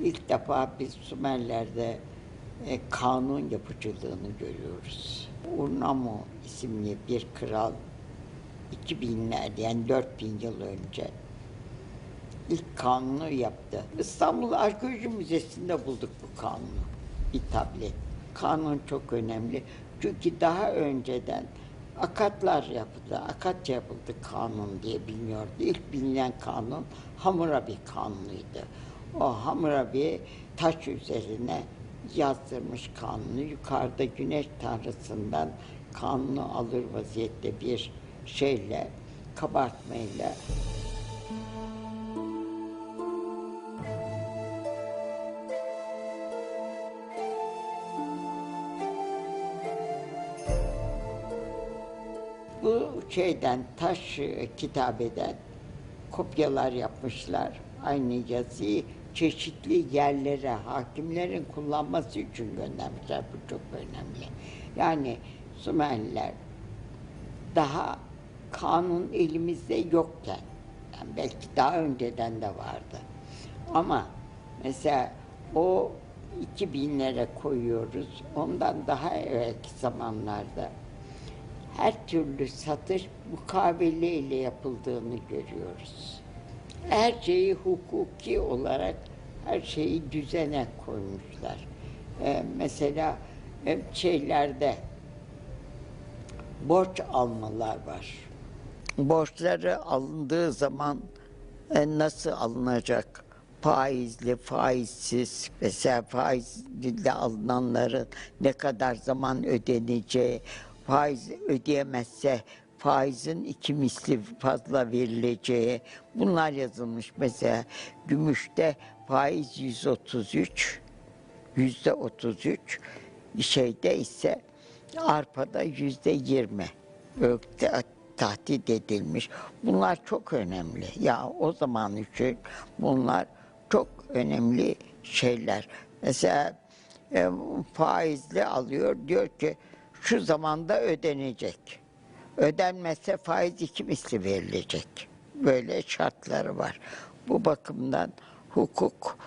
ilk defa biz Sümerler'de e, kanun yapıcılığını görüyoruz. Urnamo isimli bir kral 2000'lerde yani 4000 yıl önce ilk kanunu yaptı. İstanbul Arkeoloji Müzesi'nde bulduk bu kanunu. Bir tablet. Kanun çok önemli. Çünkü daha önceden akatlar yapıldı. Akatça yapıldı kanun diye biliniyordu. İlk bilinen kanun Hammurabi kanunuydu. O Hammurabi taş üzerine yazdırmış kanunu. Yukarıda güneş tanrısından kanunu alır vaziyette bir şeyle, kabartmayla Bu şeyden taş kitabeden kopyalar yapmışlar. Aynı yazıyı çeşitli yerlere hakimlerin kullanması için göndermişler. Bu çok önemli. Yani Sümerliler daha kanun elimizde yokken, yani belki daha önceden de vardı. Ama mesela o 2000'lere koyuyoruz. Ondan daha evvelki zamanlarda her türlü satış mukavele ile yapıldığını görüyoruz. Her şeyi hukuki olarak her şeyi düzene koymuşlar. Ee, mesela e, şeylerde borç almalar var. Borçları alındığı zaman e, nasıl alınacak? Faizli, faizsiz, mesela faizli alınanların ne kadar zaman ödeneceği, faiz ödeyemezse faizin iki misli fazla verileceği bunlar yazılmış. Mesela gümüşte faiz 133, yüzde 33, şeyde ise arpada yüzde 20 ökte tahdit edilmiş. Bunlar çok önemli. Ya o zaman için bunlar çok önemli şeyler. Mesela e, faizli alıyor diyor ki şu zamanda ödenecek. Ödenmezse faiz iki misli verilecek. Böyle şartları var. Bu bakımdan hukuk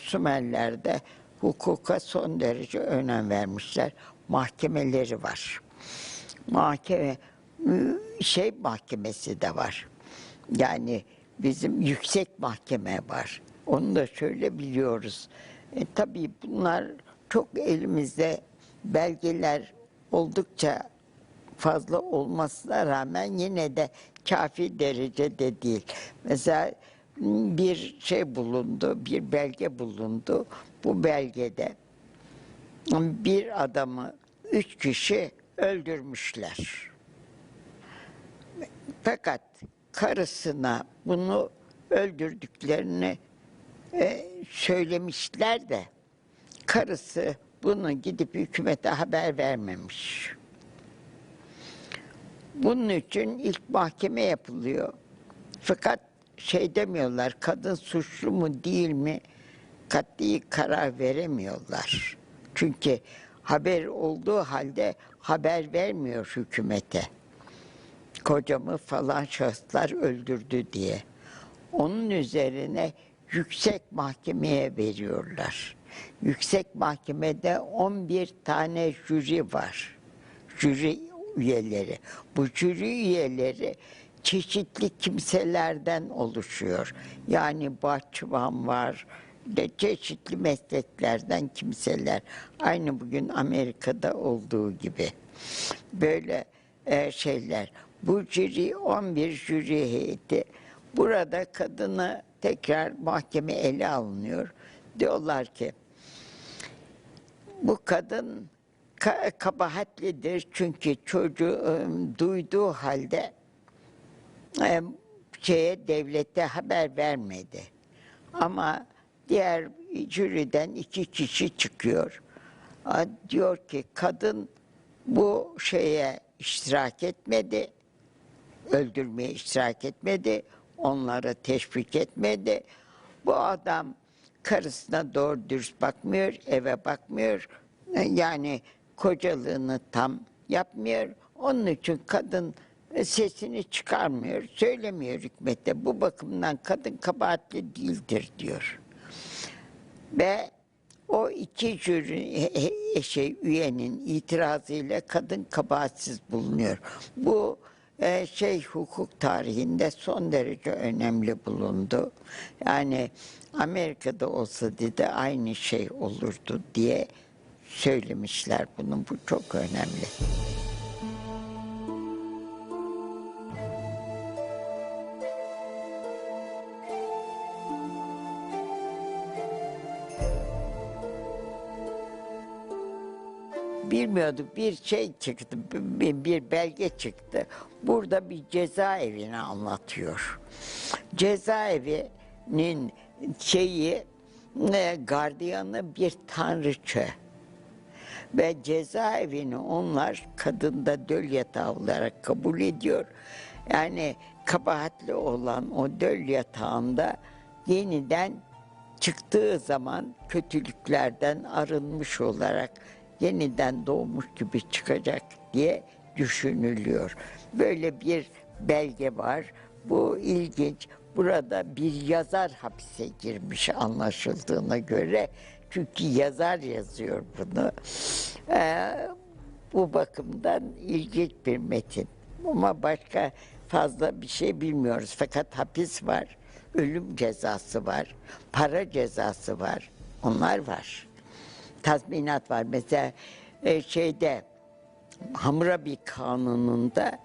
Sümerler'de hukuka son derece önem vermişler. Mahkemeleri var. Mahkeme şey mahkemesi de var. Yani bizim yüksek mahkeme var. Onu da şöyle biliyoruz. E, tabii bunlar çok elimizde belgeler oldukça fazla olmasına rağmen yine de kafi derecede değil. Mesela bir şey bulundu, bir belge bulundu. Bu belgede bir adamı üç kişi öldürmüşler. Fakat karısına bunu öldürdüklerini e, söylemişler de karısı bunu gidip hükümete haber vermemiş. Bunun için ilk mahkeme yapılıyor. Fakat şey demiyorlar, kadın suçlu mu değil mi katli karar veremiyorlar. Çünkü haber olduğu halde haber vermiyor hükümete. Kocamı falan şahıslar öldürdü diye. Onun üzerine yüksek mahkemeye veriyorlar. Yüksek mahkemede 11 tane jüri var. Jüri üyeleri. Bu jüri üyeleri çeşitli kimselerden oluşuyor. Yani bahçıvan var, de çeşitli mesleklerden kimseler. Aynı bugün Amerika'da olduğu gibi. Böyle e, şeyler. Bu jüri 11 jüri heyeti. Burada kadını tekrar mahkeme ele alınıyor. Diyorlar ki bu kadın ka kabahatlidir çünkü çocuğu duyduğu halde e, şeye devlete haber vermedi. Ama diğer jüriden iki kişi çıkıyor. Diyor ki kadın bu şeye iştirak etmedi, öldürmeye iştirak etmedi, onları teşvik etmedi. Bu adam karısına doğru dürüst bakmıyor, eve bakmıyor. Yani kocalığını tam yapmıyor. Onun için kadın sesini çıkarmıyor, söylemiyor hükmete. Bu bakımdan kadın kabahatli değildir diyor. Ve o iki jüri şey üyenin itirazıyla kadın kabahatsiz bulunuyor. Bu e, şey hukuk tarihinde son derece önemli bulundu. Yani Amerika'da olsa dedi aynı şey olurdu diye söylemişler bunu. Bu çok önemli. bilmiyorduk bir şey çıktı, bir, belge çıktı. Burada bir cezaevini anlatıyor. Cezaevinin şeyi, e, gardiyanı bir tanrıça. Ve cezaevini onlar kadında döl yatağı olarak kabul ediyor. Yani kabahatli olan o döl yatağında yeniden çıktığı zaman kötülüklerden arınmış olarak yeniden doğmuş gibi çıkacak diye düşünülüyor. Böyle bir belge var. Bu ilginç. Burada bir yazar hapise girmiş anlaşıldığına göre. Çünkü yazar yazıyor bunu. Ee, bu bakımdan ilginç bir metin. Ama başka fazla bir şey bilmiyoruz. Fakat hapis var, ölüm cezası var, para cezası var. Onlar var. Tazminat var. Mesela e, şeyde Hammurabi kanununda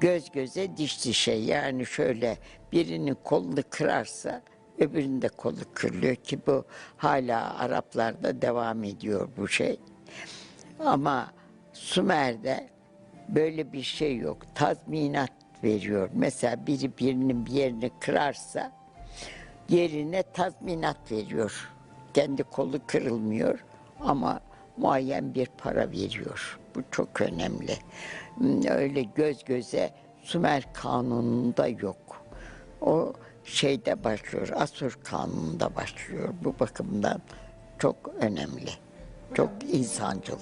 göz göze diş dişe yani şöyle birinin kolunu kırarsa öbürünün de kolu kırılıyor ki bu hala Araplarda devam ediyor bu şey. Ama Sümer'de böyle bir şey yok. Tazminat veriyor. Mesela biri birinin bir yerini kırarsa yerine tazminat veriyor. Kendi kolu kırılmıyor ama muayyen bir para veriyor. Bu çok önemli. Hmm, Öyle göz göze Sümer kanununda yok. O şeyde başlıyor, Asur kanununda başlıyor. Bu bakımdan çok önemli. Çok insancıl.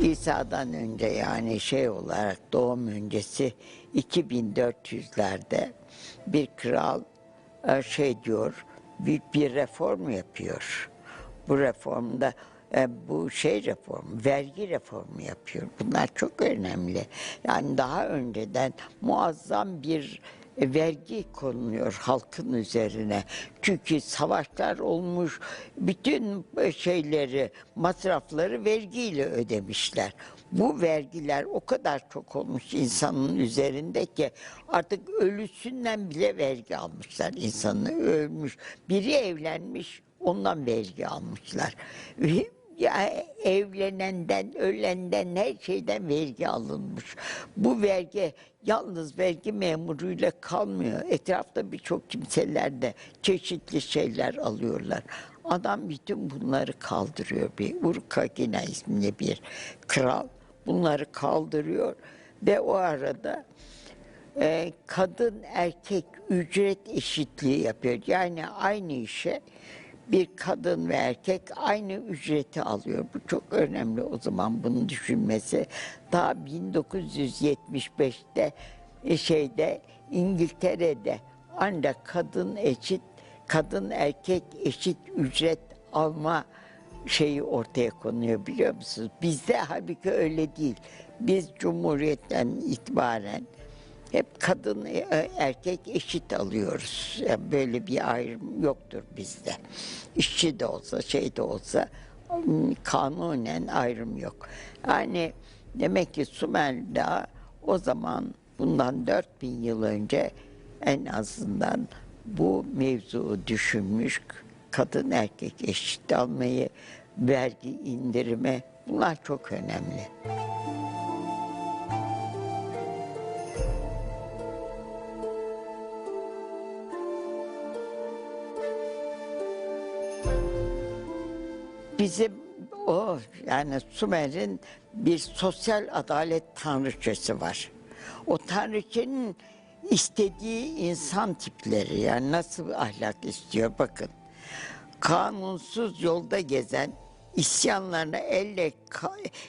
İsa'dan önce yani şey olarak doğum öncesi 2400'lerde bir kral e, şey diyor büyük bir reform yapıyor. Bu reformda e, bu şey reform, vergi reformu yapıyor. Bunlar çok önemli. Yani daha önceden muazzam bir vergi konuluyor halkın üzerine. Çünkü savaşlar olmuş, bütün e, şeyleri, masrafları vergiyle ödemişler. Bu vergiler o kadar çok olmuş insanın üzerinde ki artık ölüsünden bile vergi almışlar insanı ölmüş. Biri evlenmiş ondan vergi almışlar. Ya evlenenden, ölenden her şeyden vergi alınmış. Bu vergi yalnız vergi memuruyla kalmıyor. Etrafta birçok kimseler de çeşitli şeyler alıyorlar. Adam bütün bunları kaldırıyor. Bir Urkagina isminde bir kral bunları kaldırıyor ve o arada e, kadın erkek ücret eşitliği yapıyor. Yani aynı işe bir kadın ve erkek aynı ücreti alıyor. Bu çok önemli o zaman bunu düşünmesi. Daha 1975'te e, şeyde İngiltere'de ancak kadın eşit kadın erkek eşit ücret alma şeyi ortaya konuyor biliyor musunuz? Bizde halbuki öyle değil. Biz Cumhuriyet'ten itibaren hep kadın e, erkek eşit alıyoruz. Yani böyle bir ayrım yoktur bizde. İşçi de olsa şey de olsa m, kanunen ayrım yok. Yani demek ki Sümer'de o zaman bundan 4000 yıl önce en azından bu mevzuu düşünmüş kadın erkek eşit almayı vergi indirime bunlar çok önemli. Bizim o yani Sümer'in bir sosyal adalet tanrıçası var. O tanrıçanın istediği insan tipleri yani nasıl ahlak istiyor bakın. Kanunsuz yolda gezen isyanlarına elle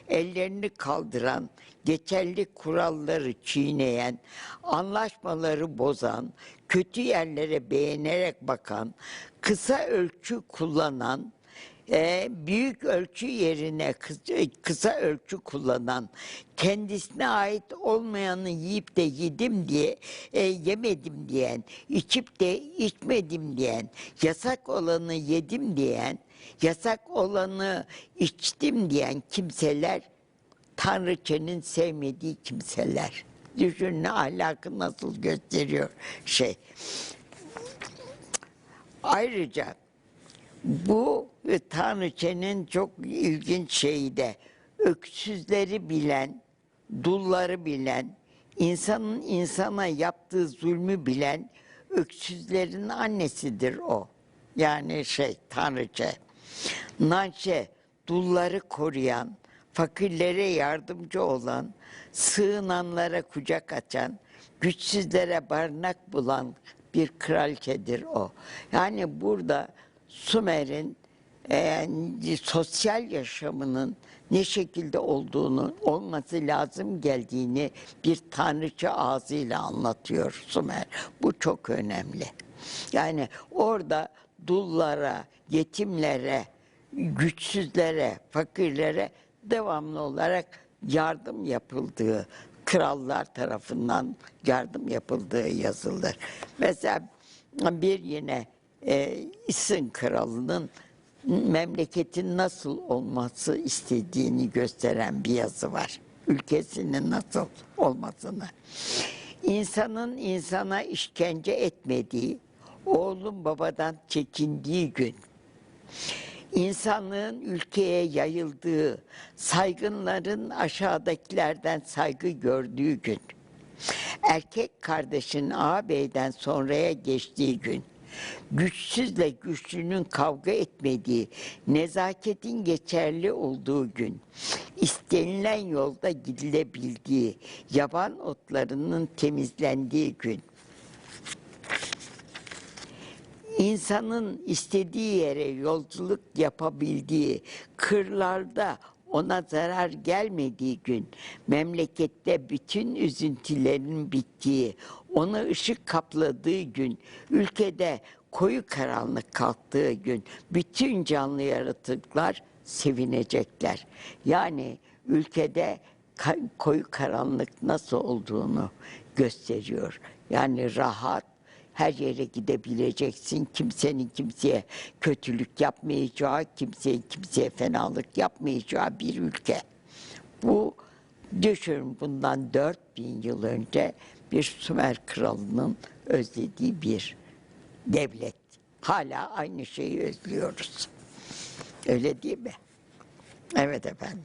ellerini kaldıran, geçerli kuralları çiğneyen, anlaşmaları bozan, kötü yerlere beğenerek bakan, kısa ölçü kullanan, e, büyük ölçü yerine kısa, kısa ölçü kullanan, kendisine ait olmayanı yiyip de yedim diye e, yemedim diyen, içip de içmedim diyen, yasak olanı yedim diyen, yasak olanı içtim diyen kimseler Tanrıçanın sevmediği kimseler. Düşünün ahlakı nasıl gösteriyor şey. Ayrıca bu Tanrıçanın çok ilginç şeyi de öksüzleri bilen, dulları bilen, insanın insana yaptığı zulmü bilen öksüzlerin annesidir o. Yani şey Tanrıça. Nanşe dulları koruyan, fakirlere yardımcı olan, sığınanlara kucak açan, güçsüzlere barınak bulan bir kraliçedir o. Yani burada Sümer'in e, sosyal yaşamının ne şekilde olduğunu, olması lazım geldiğini bir tanrıça ağzıyla anlatıyor Sümer. Bu çok önemli. Yani orada dullara, yetimlere, güçsüzlere, fakirlere devamlı olarak yardım yapıldığı, krallar tarafından yardım yapıldığı yazılır. Mesela bir yine e, İsın kralının memleketin nasıl olması istediğini gösteren bir yazı var. Ülkesinin nasıl olmasını. İnsanın insana işkence etmediği, oğlun babadan çekindiği gün, insanlığın ülkeye yayıldığı, saygınların aşağıdakilerden saygı gördüğü gün, erkek kardeşin ağabeyden sonraya geçtiği gün, güçsüzle güçlünün kavga etmediği, nezaketin geçerli olduğu gün, istenilen yolda gidilebildiği, yaban otlarının temizlendiği gün, insanın istediği yere yolculuk yapabildiği, kırlarda ona zarar gelmediği gün, memlekette bütün üzüntülerin bittiği, ona ışık kapladığı gün, ülkede koyu karanlık kalktığı gün, bütün canlı yaratıklar sevinecekler. Yani ülkede koyu karanlık nasıl olduğunu gösteriyor. Yani rahat, her yere gidebileceksin. Kimsenin kimseye kötülük yapmayacağı, kimsenin kimseye fenalık yapmayacağı bir ülke. Bu düşün bundan 4000 yıl önce bir Sümer kralının özlediği bir devlet. Hala aynı şeyi özlüyoruz. Öyle değil mi? Evet efendim.